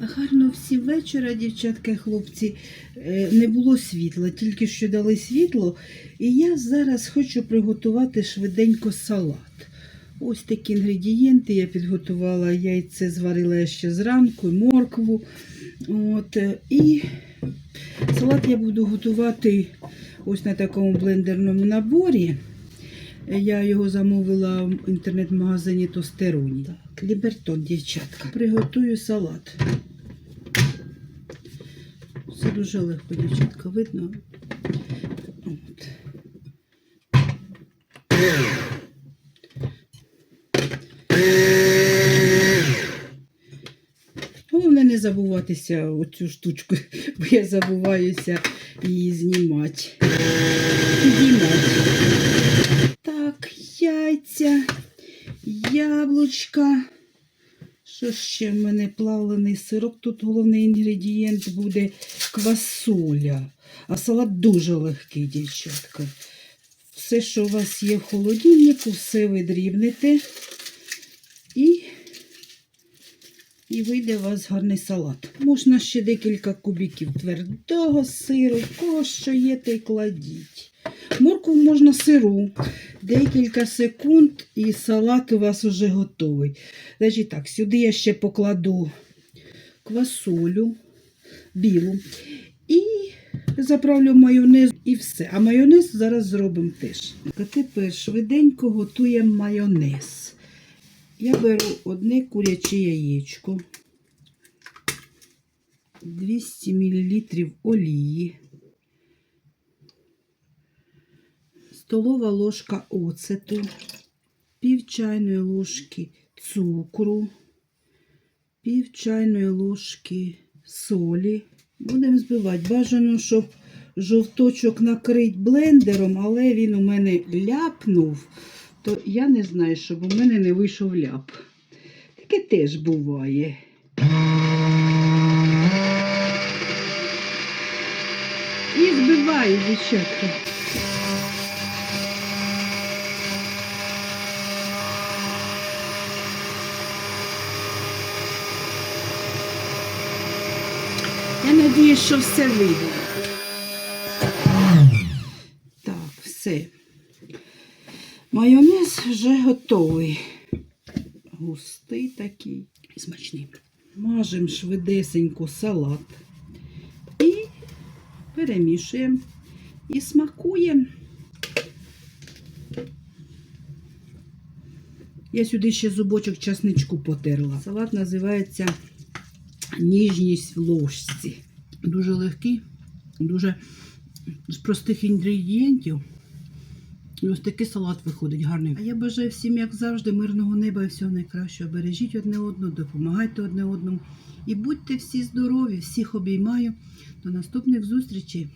Гарно всі вечора, дівчатка і хлопці. Е, Не було світла, тільки що дали світло. І я зараз хочу приготувати швиденько салат. Ось такі інгредієнти я підготувала. Яйце зварила ще зранку, моркву. От, е, і салат я буду готувати ось на такому блендерному наборі. Я його замовила в інтернет-магазині Тостероні. Так, Лібертон, дівчатка. Приготую салат. Все дуже легко, дівчатка, видно. От. Головне не забуватися оцю штучку, бо я забуваюся її знімати. Підіймати. Так, яйця, яблучка. Що ще в мене плавлений сирок? Тут головний інгредієнт буде квасоля. А салат дуже легкий, дівчатка. Все, що у вас є в холодильнику, все ви дрібните. І, і вийде у вас гарний салат. Можна ще декілька кубиків твердого сиру, кого що є, то й кладіть. Моркву можна сиру. Декілька секунд і салат у вас вже готовий. Значить так, сюди я ще покладу квасолю білу і заправлю майонез і все. А майонез зараз зробимо теж. А тепер швиденько готуємо майонез. Я беру одне куряче яєчко, 200 мл олії. Столова ложка оцету, пів чайної ложки цукру, пів чайної ложки солі. Будемо збивати. Бажано, щоб жовточок накрити блендером, але він у мене ляпнув, то я не знаю, щоб у мене не вийшов ляп. Таке теж буває. І збиваю, дівчатка. Я надіюсь, що все вийде. Так, все. Майонез вже готовий. Густий такий і смачний. Мажемо швидесенько салат і перемішуємо і смакуємо. Я сюди ще зубочок часничку потерла. Салат називається ніжність в ложці. Дуже легкий, дуже з простих інгредієнтів. І ось такий салат виходить гарний. А я бажаю всім, як завжди, мирного неба і всього найкращого. Бережіть одне одного, допомагайте одне одному. І будьте всі здорові, всіх обіймаю. До наступних зустрічей.